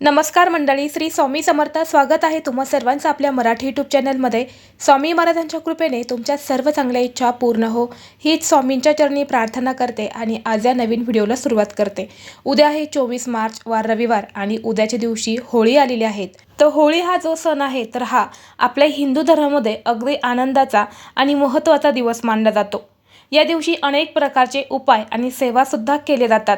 नमस्कार मंडळी श्री स्वामी समर्थ. स्वागत आहे तुम्हा सर्वांचं आपल्या मराठी यूट्यूब चॅनलमध्ये स्वामी महाराजांच्या कृपेने तुमच्या सर्व चांगल्या इच्छा पूर्ण हो. हीच स्वामींच्या चरणी प्रार्थना करते आणि आज या नवीन व्हिडिओला सुरुवात करते. उद्या आहे चोवीस मार्च वार रविवार आणि उद्याच्या दिवशी होळी आलेली आहेत. तर होळी हा जो सण आहे तर हा आपल्या हिंदू धर्मामध्ये अगदी आनंदाचा आणि महत्त्वाचा दिवस मानला जातो. या दिवशी अनेक प्रकारचे उपाय आणि सेवासुद्धा केले जातात.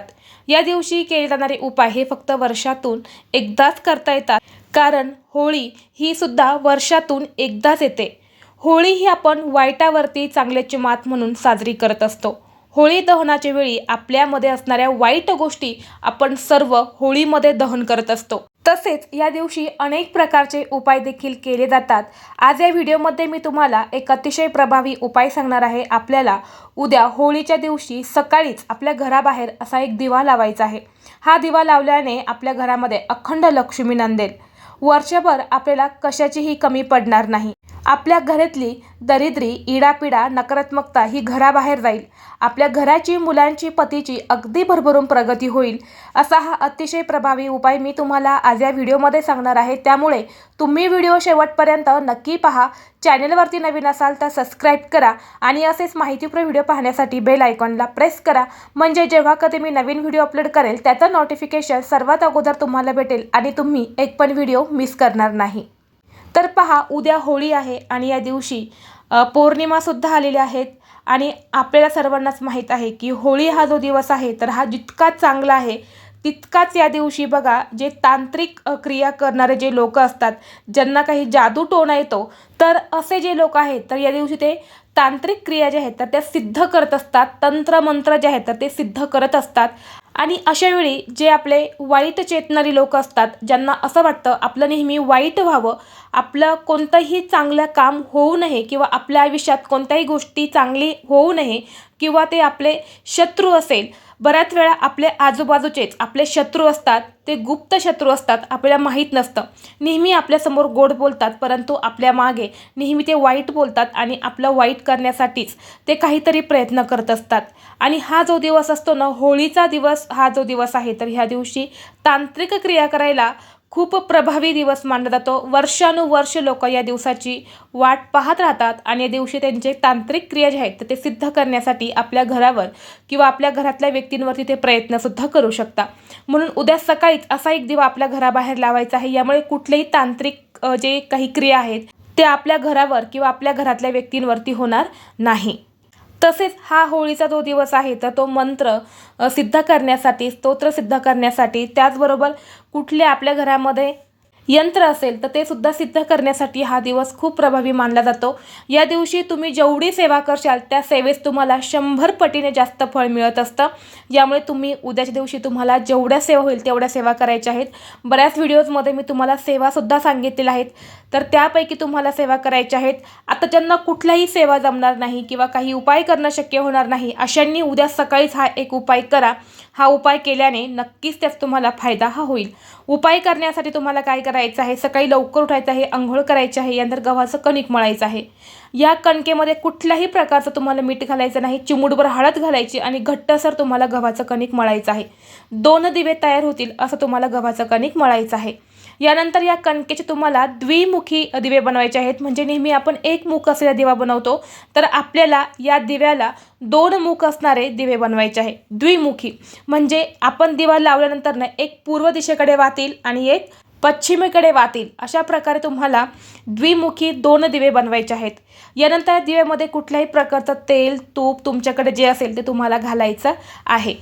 या दिवशी केले जाणारे उपाय हे फक्त वर्षातून एकदाच करता येतात. कारण होळी ही सुद्धा वर्षातून एकदाच येते. होळी ही आपण वाईटावरती चांगल्याची मात म्हणून साजरी करत असतो. होळी दहनाच्या वेळी आपल्यामध्ये असणाऱ्या वाईट गोष्टी आपण सर्व होळीमध्ये दहन करत असतो. तसेच या दिवशी अनेक प्रकारचे उपाय देखील केले जातात. आज या व्हिडिओमध्ये मी तुम्हाला एक अतिशय प्रभावी उपाय सांगणार आहे. आपल्याला उद्या होळीच्या दिवशी सकाळीच आपल्या घराबाहेर असा एक दिवा लावायचा आहे. हा दिवा लावल्याने आपल्या घरामध्ये अखंड लक्ष्मी नांदेल. वर्षभर आपल्याला कशाचीही कमी पडणार नाही. आपल्या घरातली दरिद्री इडापिडा नकारात्मकता ही घराबाहेर जाईल. आपल्या घराची मुलांची पतीची अगदी भरभरून प्रगती होईल असा हा अतिशय प्रभावी उपाय मी तुम्हाला आज या व्हिडिओमध्ये सांगणार आहे. त्यामुळे तुम्ही व्हिडिओ शेवटपर्यंत नक्की पहा. चॅनलवरती नवीन असाल तर सबस्क्राईब करा आणि असेच माहितीपूर्ण व्हिडिओ पाहण्यासाठी बेल आयकॉनला प्रेस करा. म्हणजे जेव्हा कधी मी नवीन व्हिडिओ अपलोड करेल त्याचं नोटिफिकेशन सर्वात अगोदर तुम्हाला भेटेल आणि तुम्ही एक पण व्हिडिओ मिस करणार नाही. तर पहा उद्या होळी आहे आणि या दिवशी पौर्णिमासुद्धा आलेल्या आहेत आणि आपल्याला सर्वांनाच माहीत आहे की होळी हा जो दिवस आहे तर हा जितका चांगला आहे तितकाच या दिवशी बघा जे तांत्रिक क्रिया करणारे जे लोक असतात ज्यांना काही जादू टोना येतो तर असे जे लोक आहेत तर या दिवशी ते तांत्रिक क्रिया ज्या आहेत तर त्या सिद्ध करत असतात तंत्रमंत्र जे आहेत तर ते सिद्ध करत असतात. आणि अशावेळी जे आपले वाईट चेतणारी लोक असतात ज्यांना असं वाटतं आपलं नेहमी वाईट व्हावं आपलं कोणतंही चांगलं काम होऊ नये किंवा आपल्या आयुष्यात कोणत्याही गोष्टी चांगली होऊ नये किंवा ते आपले शत्रू असेल बऱ्याच वेळा आपले आजूबाजूचेच आपले शत्रू असतात ते गुप्त शत्रू असतात आपल्याला माहीत नसतं. नेहमी आपल्यासमोर गोड बोलतात परंतु आपल्या मागे नेहमी ते वाईट बोलतात आणि आपलं वाईट करण्यासाठीच ते काहीतरी प्रयत्न करत असतात. आणि हा जो दिवस असतो ना होळीचा दिवस हा जो दिवस आहे तर ह्या दिवशी तांत्रिक क्रिया करायला खूप प्रभावी दिवस मानला जातो. वर्षानुवर्ष लोक या दिवसाची वाट पाहत राहतात आणि या दिवशी त्यांचे तांत्रिक क्रिया ज्या आहेत तर ते सिद्ध करण्यासाठी आपल्या घरावर किंवा आपल्या घरातल्या व्यक्तींवरती ते प्रयत्नसुद्धा करू शकता. म्हणून उद्या सकाळीच असा एक दिवा आपल्या घराबाहेर लावायचा आहे. यामुळे कुठलेही तांत्रिक जे काही क्रिया आहेत ते आपल्या घरावर किंवा आपल्या घरातल्या व्यक्तींवरती होणार नाही. तसेच हा होळीचा जो दिवस आहे तर तो मंत्र सिद्ध करण्यासाठी स्तोत्र सिद्ध करण्यासाठी त्याचबरोबर कुठले आपल्या घरामध्ये यंत्र असेल तर ते सुद्धा सिद्ध करण्यासाठी हा दिवस खूप प्रभावी मानला जातो. या दिवशी तुम्ही जेवढी सेवा करशाल त्या सेवेस तुम्हाला शंभर पटीने जास्त फळ मिळत असतं. यामुळे तुम्ही उद्याच्या दिवशी तुम्हाला जेवढ्या सेवा होईल तेवढ्या सेवा करायच्या आहेत. बऱ्याच व्हिडिओजमध्ये मी तुम्हाला सेवासुद्धा सांगितलेल्या आहेत. तर त्यापैकी तुम्हाला सेवा करायच्या आहेत. आता ज्यांना कुठल्याही सेवा जमणार नाही किंवा काही उपाय करणं शक्य होणार नाही अशांनी उद्या सकाळीच हा एक उपाय करा. हा उपाय केल्याने नक्कीच त्याचा तुम्हाला फायदा हा होईल. उपाय करण्यासाठी तुम्हाला काय करायचं? आहे सकाळी लवकर उठायचं आहे आंघोळ करायची आहे यानंतर गव्हाचं कणिक मळायचं आहे. या कणकेमध्ये कुठल्याही प्रकारचं तुम्हाला मीठ घालायचं नाही चिमुडभर हळद घालायची आणि घट्टसर तुम्हाला गव्हाचं कणिक मळायचं आहे. दोन दिवे तयार होतील असं तुम्हाला गव्हाचं कणिक मळायचं आहे. यानंतर या कणकेचे तुम्हाला द्विमुखी दिवे बनवायचे आहेत. म्हणजे नेहमी आपण एक मुख असलेला दिवा बनवतो तर आपल्याला या दिव्याला दोन मुख असणारे दिवे बनवायचे आहे. द्विमुखी. म्हणजे आपण दिवा लावल्यानंतर ना एक पूर्व दिशेकडे वाहतील आणि एक पश्चिमेकडे वातील अशा प्रकारे तुम्हाला द्विमुखी दोन दिवे बनवायचे आहेत. यानंतर या दिव्यामध्ये कुठल्याही प्रकारचं तेल तूप तुमच्याकडे जे असेल ते तुम्हाला घालायचं आहे.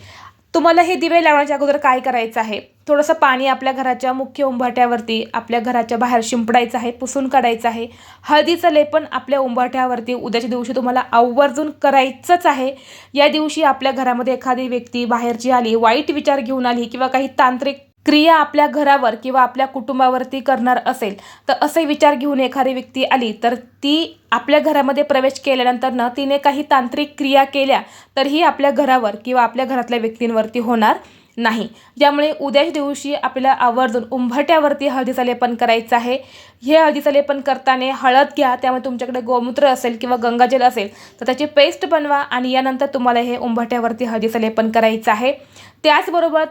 तुम्हाला हे दिवे लावण्याच्या अगोदर काय करायचं आहे? थोडंसं पाणी आपल्या घराच्या मुख्य उंबरठ्यावरती आपल्या घराच्या बाहेर शिंपडायचं आहे पुसून काढायचं आहे. हळदीचं लेपन आपल्या उंबरठ्यावरती उद्याच्या दिवशी तुम्हाला आवर्जून करायचंच आहे. या दिवशी आपल्या घरामध्ये एखादी व्यक्ती बाहेरची आली वाईट विचार घेऊन आली किंवा काही तांत्रिक क्रिया आपल्या घरावर किंवा आपल्या कुटुंबावरती करणार असेल तर असे विचार घेऊन एखादी व्यक्ती आली तर ती आपल्या घरामध्ये प्रवेश केल्यानंतरनं तिने काही तांत्रिक क्रिया केल्या तरीही आपल्या घरावर किंवा आपल्या घरातल्या व्यक्तींवरती होणार नाही. ज्यामुळे उद्याच दिवशी आपल्याला आवर्जून उंबरट्यावरती हळदीचं लेपन करायचं आहे. हे हळदीचं लेपन करताना हळद घ्या त्यामुळे तुमच्याकडे गोमूत्र असेल किंवा गंगाजल असेल तर त्याची पेस्ट बनवा आणि यानंतर तुम्हाला हे उंबरट्यावरती हळदीचं लेपन करायचं आहे. त्याचबरोबर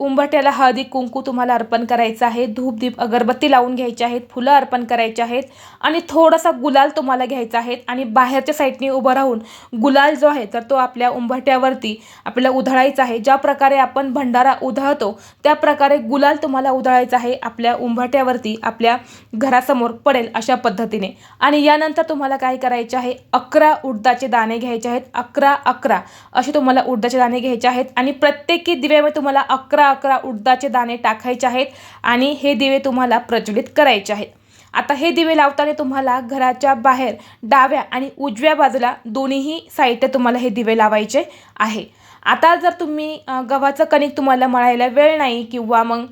उंबरट्याला हळदी कुंकू तुम्हाला अर्पण करायचं आहे. धूप दीप अगरबत्ती लावून घ्यायची आहेत. फुलं अर्पण करायची आहेत. आणि थोडासा गुलाल तुम्हाला घ्यायचा आहे. आणि बाहेरच्या साईडने उभं राहून गुलाल जो आहे तर तो आपल्या उंबरट्यावरती आपल्याला उधळायचा आहे. ज्या प्रकारे आपण भंडारा उधळतो त्या प्रकारे गुलाल तुम्हाला उधळायचा आहे. आपल्या उंबरट्यावरती आपल्या घरासमोर पडेल अशा पद्धतीने. आणि यानंतर तुम्हाला काय करायचे आहे? अकरा उडदाचे दाणे घ्यायचे आहेत. अकरा अकरा असे तुम्हाला उडदाचे दाणे घ्यायचे आहेत. आणि प्रत्येकी दिव्यामध्ये तुम्हाला अकरा अकरा उडदाचे दाणे टाकायचे आहेत आणि हे दिवे तुम्हाला प्रज्वलित करायचे आहेत. आता हे दिवे लावताना तुम्हाला घराच्या बाहेर डाव्या आणि उजव्या बाजूला दोन्हीही साईडला तुम्हाला हे दिवे लावायचे आहे. आता जर तुम्ही गव्हाचं कणिक तुम्हाला मळायला वेळ नाही किंवा मग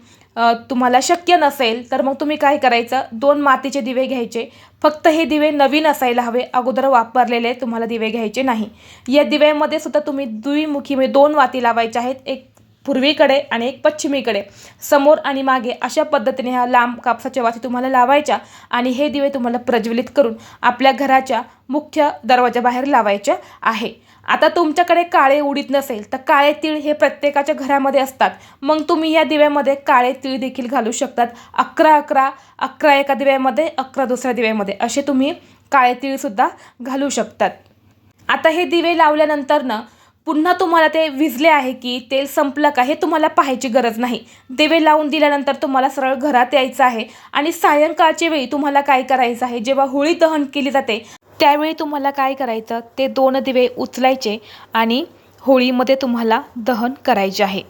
तुम्हाला शक्य नसेल तर मग तुम्ही काय करायचं? दोन मातीचे दिवे घ्यायचे. फक्त हे दिवे नवीन असायला हवे. अगोदर वापरलेले तुम्हाला दिवे घ्यायचे नाही. या दिव्यामध्ये सुद्धा तुम्ही द्विमुखी म्हणजे दोन वाती लावायच्या आहेत. एक पूर्वीकडे आणि एक पश्चिमेकडे. समोर आणि मागे अशा पद्धतीने ह्या लांब कापसाच्या वाती तुम्हाला लावायच्या आणि हे दिवे तुम्हाला प्रज्वलित करून आपल्या घराच्या मुख्य दरवाजाबाहेर लावायचे आहे. आता तुमच्याकडे काळे उडीत नसेल तर काळे तीळ हे प्रत्येकाच्या घरामध्ये असतात. मग तुम्ही या दिव्यामध्ये काळे तीळ देखील घालू शकतात. अकरा अकरा अकरा एका दिव्यामध्ये अकरा दुसऱ्या दिव्यामध्ये. असे तुम्ही काळे तीळसुद्धा घालू शकतात. आता हे दिवे लावल्यानंतर ना पुन्हा तुम्हाला ते विजले आहे की तेल संपलं का हे तुम्हाला पाहायची गरज नाही. दिवे लावून दिल्यानंतर तुम्हाला सरळ घरात यायचं आहे आणि सायंकाळच्या वेळी तुम्हाला काय करायचं आहे? जेव्हा होळी दहन केली जाते त्यावेळी तुम्हाला काय करायचं? ते दोन दिवे उचलायचे आणि होळीमध्ये तुम्हाला दहन करायचे आहे.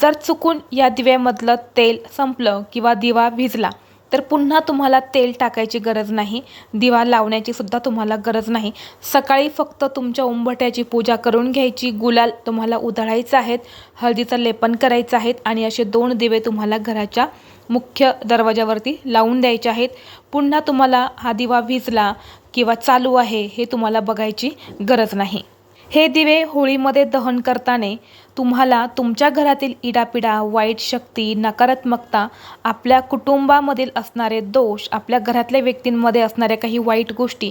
जर चुकून या दिव्यामधलं तेल संपलं किंवा दिवा भिजला तर पुन्हा तुम्हाला तेल टाकायची गरज नाही दिवा लावण्याची सुद्धा तुम्हाला गरज नाही. सकाळी फक्त तुमच्या उंबट्याची पूजा करून घ्यायची गुलाल तुम्हाला उधळायचं आहेत हळदीचं लेपन करायचं आहेत आणि असे दोन दिवे तुम्हाला घराच्या मुख्य दरवाजावरती लावून द्यायचे आहेत. पुन्हा तुम्हाला हा दिवा विजला किंवा चालू आहे हे तुम्हाला बघायची गरज नाही. हे दिवे होळीमध्ये दहन करताना तुम्हाला तुमच्या घरातील इडापिडा वाईट शक्ती नकारात्मकता आपल्या कुटुंबामधील असणारे दोष आपल्या घरातल्या व्यक्तींमध्ये असणाऱ्या काही वाईट गोष्टी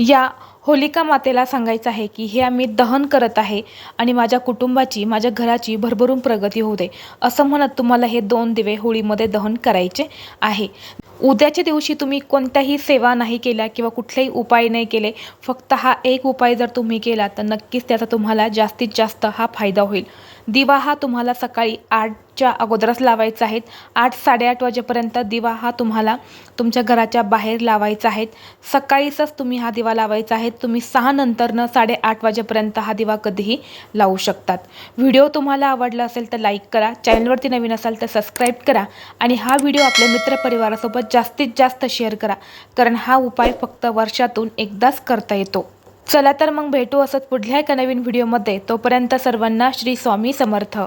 या होलिका मातेला सांगायचं आहे की हे आम्ही दहन करत आहे आणि माझ्या कुटुंबाची माझ्या घराची भरभरून प्रगती होऊ दे. असं म्हणत तुम्हाला हे दोन दिवे होळीमध्ये दहन करायचे आहे. उद्याच्या दिवशी तुम्ही कोणत्याही सेवा नाही केल्या किंवा कुठलेही उपाय नाही केले फक्त हा एक उपाय जर तुम्ही केला तर नक्कीच त्याचा तुम्हाला जास्तीत जास्त हा फायदा होईल. दिवा हा तुम्हाला सकाळी आठच्या अगोदरच लावायचा आहे. आठ साडेआठ वाजेपर्यंत दिवा हा तुम्हाला तुमच्या घराच्या बाहेर लावायचा आहे. सकाळीचच तुम्ही हा दिवा लावायचा आहे. तुम्ही सहा नंतरनं साडेआठ वाजेपर्यंत हा दिवा कधीही लावू शकतात. व्हिडिओ तुम्हाला आवडला असेल तर लाईक करा. चॅनलवरती नवीन असाल तर सबस्क्राईब करा आणि हा व्हिडिओ आपल्या मित्रपरिवारासोबत जास्तीत जास्त शेअर करा. कारण हा उपाय फक्त वर्षातून एकदाच करता येतो. चला तर मग भेटू असंच पुढल्या एका नवीन व्हिडिओमध्ये. तोपर्यंत सर्वांना श्री स्वामी समर्थ.